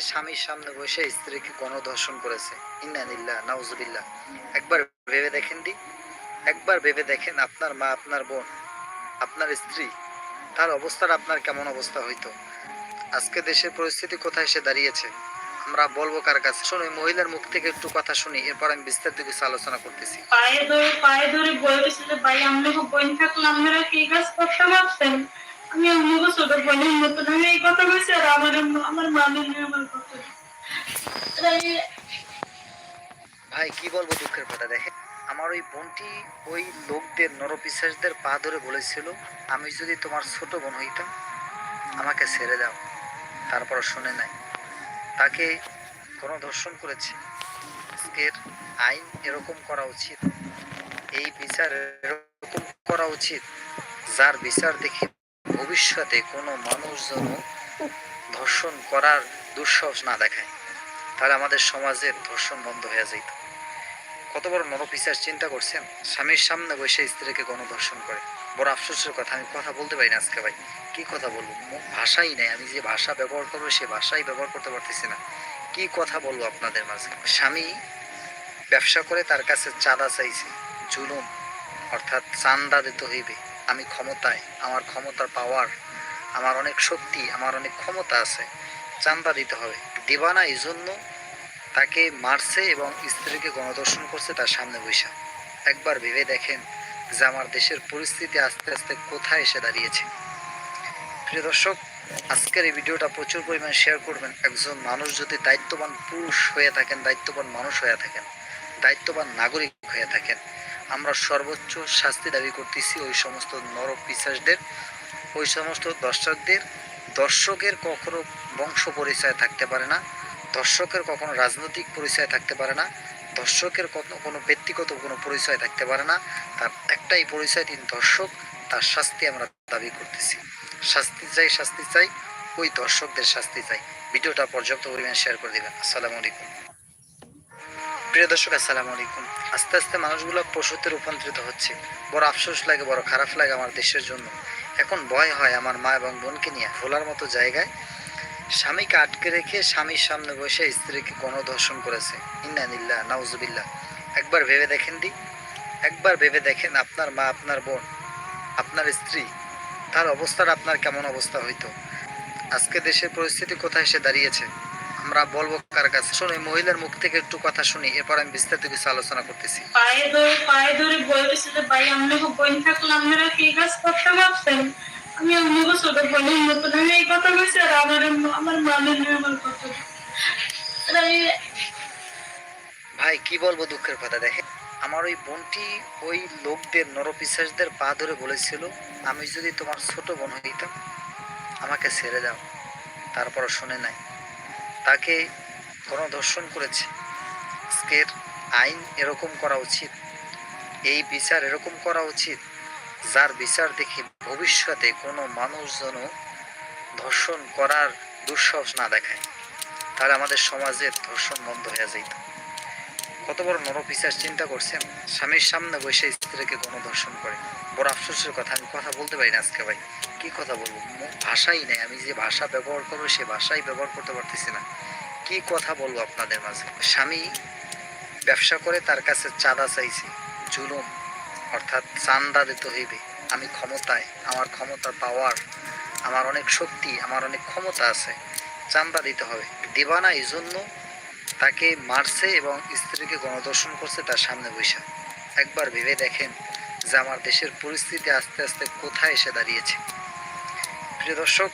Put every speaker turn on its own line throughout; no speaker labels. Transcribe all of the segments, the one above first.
স্বামীর সামনে বসে স্ত্রীকে গণধর্ষণ করেছে। ইন্নানিল্লাহ নাউজুবিল্লাহ। একবার ভেবে দেখেন দি। একবার ভেবে দেখেন আপনার মা, আপনার বোন, আপনার স্ত্রী, তার অবস্থাটা আপনার কেমন অবস্থা হইতো? আজকে দেশের পরিস্থিতি কোথায় এসে দাঁড়িয়েছে? আমরা বলব কার কাছে? শুনুন মহিলার মুখ থেকে একটু কথা শুনি, এরপর আমি বিস্তারিত কিছু আলোচনা করতেছি।
পায়ে ধরে পায়ে ধরে বলেছে ভাই আপনাকে বোন থাকলে আপনারা কি কাজ করতে পারতেন? আমি আপনাকে ছোট বোনের মতন আমি এই কথা বলছি আর আমার আমার মামির নিয়ে আমার কথা
ভাই কি বলব দুঃখের কথা দেখে? আমার ওই বোনটি ওই লোকদের নরপিশ্বাসদের পা ধরে বলেছিল আমি যদি তোমার ছোট বোন হইতাম আমাকে ছেড়ে দাও। তারপর শুনে নাই। তাকে কোনো ধর্ষণ করেছে আজকের আইন এরকম করা উচিত। এই বিচার এরকম করা উচিত। যার বিচার দেখে ভবিষ্যতে কোনো মানুষ যেন ধর্ষণ করার দুঃসাহস না দেখায়, তাহলে আমাদের সমাজের ধর্ষণ বন্ধ হয়ে যেত কত বড় নরপিসার চিন্তা করছেন? স্বামীর সামনে বসে স্ত্রীকে গণধর্ষণ করে। বড় আফসোসের কথা, আমি কথা বলতে পারি না আজকে ভাই। কি কথা বলব? ভাষাই নেই, আমি যে ভাষা ব্যবহার করব, সে ভাষাই ব্যবহার করতে পারতেছি না। কি কথা বলব আপনাদের মাঝে? স্বামী ব্যবসা করে তার কাছে চাঁদা চাইছে, জুলুম, অর্থাৎ চান্দা দিতে হইবে। আমি ক্ষমতায়, আমার ক্ষমতার পাওয়ার আমার অনেক শক্তি, আমার অনেক ক্ষমতা আছে। চান্দা দিতে হবে। দেবা না এই জন্য তাকে মারছে এবং স্ত্রীকে গণদর্শন করছে তার সামনে বৈশা একবার ভেবে দেখেন যে আমার দেশের পরিস্থিতি আস্তে আস্তে কোথায় এসে দাঁড়িয়েছে। প্রিয় দর্শক, আজকের এই ভিডিওটা প্রচুর পরিমাণে শেয়ার করবেন। একজন মানুষ যদি দায়িত্ববান পুরুষ হয়ে থাকেন, দায়িত্ববান মানুষ হয়ে থাকেন, দায়িত্ববান নাগরিক হয়ে থাকেন আমরা সর্বোচ্চ শাস্তি দাবি করতেছি ওই সমস্ত নর পিসাসদের ওই সমস্ত দর্শকদের। দর্শকের কখনো বংশ পরিচয় থাকতে পারে না, দর্শকের কখনো রাজনৈতিক পরিচয় থাকতে পারে না, দর্শকের কোনো ব্যক্তিগত কোনো পরিচয় থাকতে পারে না। তার একটাই পরিচয় তিনি দর্শক, তার শাস্তি আমরা দাবি করতেছি। শাস্তি চাই শাস্তি চাই, ওই দর্শকদের শাস্তি চাই। ভিডিওটা পর্যাপ্ত পরিমাণে শেয়ার করে দেবেন। আসসালামু আলাইকুম। প্রিয় দর্শক, আসসালামু আলাইকুম। আস্তে আস্তে মানুষগুলো পশুতে রূপান্তরিত হচ্ছে। বড় আফসোস লাগে, বড় খারাপ লাগে আমার দেশের জন্য। এখন ভয় হয় আমার মা এবং বোনকে নিয়ে ভোলার মতো জায়গায়। স্বামীকে আটকে রেখে স্বামীর সামনে বসে স্ত্রীকে গণধর্ষণ করেছে। ইন্নানিল্লাহ নাউজুবিল্লাহ। একবার ভেবে দেখেন দি। একবার ভেবে দেখেন আপনার মা, আপনার বোন, আপনার স্ত্রী, তার অবস্থার আপনার কেমন অবস্থা হইতো। আজকে দেশের পরিস্থিতি কোথায় এসে দাঁড়িয়েছে? আমরা বলব কার কাছে? শুনুন মহিলার মুখ থেকে একটু কথা শুনি এরপর আমি বিস্তারিত কিছু আলোচনা করতেছি।
পায়ে ধরে পায়ে ধরে যে ভাই আপনাকে বোন থাকলে আপনারা কি কাজ করতে আমি আপনাকে ছোট বোনের আমি এই কথা বলছি আর আমার আমার নিয়ে আমার কথা।
ভাই কি বলব দুঃখের কথা দেখে আমার ওই বোনটি ওই লোকদের নরপিশ্বাসদের পা ধরে বলেছিল আমি যদি তোমার ছোট বোন হইতাম আমাকে ছেড়ে দাও তারপর শুনে নাই। তাকে গণধর্ষণ করেছে। আজকের আইন এরকম করা উচিত। এই বিচার এরকম করা উচিত, যার বিচার দেখে ভবিষ্যতে কোনো মানুষ যেন ধর্ষণ করার দুঃসাহস না দেখায়। তাহলে আমাদের সমাজের ধর্ষণ বন্ধ হয়ে যেত। কত বড় নরপিসার চিন্তা করছেন স্বামীর সামনে বসে স্ত্রীকে গণধর্ষণ করে। বড় আফসোসের কথা, আমি কথা বলতে পারি না আজকে ভাই। কি কথা বলব? ভাষাই নেই। আমি যে ভাষা ব্যবহার করব, সে ভাষাই ব্যবহার করতে পারতেছি না। কি কথা বলব আপনাদের মাঝে? স্বামী ব্যবসা করে তার কাছে চাঁদা চাইছে। জুলুম, অর্থাৎ চান্দা দিতে হইবে। আমি ক্ষমতায়, আমার ক্ষমতা পাওয়ার, আমার অনেক শক্তি, আমার অনেক ক্ষমতা আছে। চান্দা দিতে হবে। দেবা না এই জন্য তাকে মারছে এবং স্ত্রীকে গণদর্শন করছে তার সামনে বৈশা একবার ভেবে দেখেন যে আমার দেশের পরিস্থিতি আস্তে আস্তে কোথায় এসে দাঁড়িয়েছে। প্রিয় দর্শক,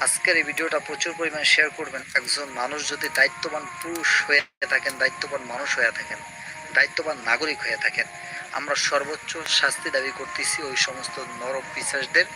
আজকের এই ভিডিওটা প্রচুর পরিমাণে শেয়ার করবেন। একজন মানুষ যদি দায়িত্ববান পুরুষ হয়ে থাকেন, দায়িত্ববান মানুষ হয়ে থাকেন, দায়িত্ববান নাগরিক হয়ে থাকেন, আমরা সর্বোচ্চ শাস্তি দাবি করতেছি ওই সমস্ত নরক পিসাসদের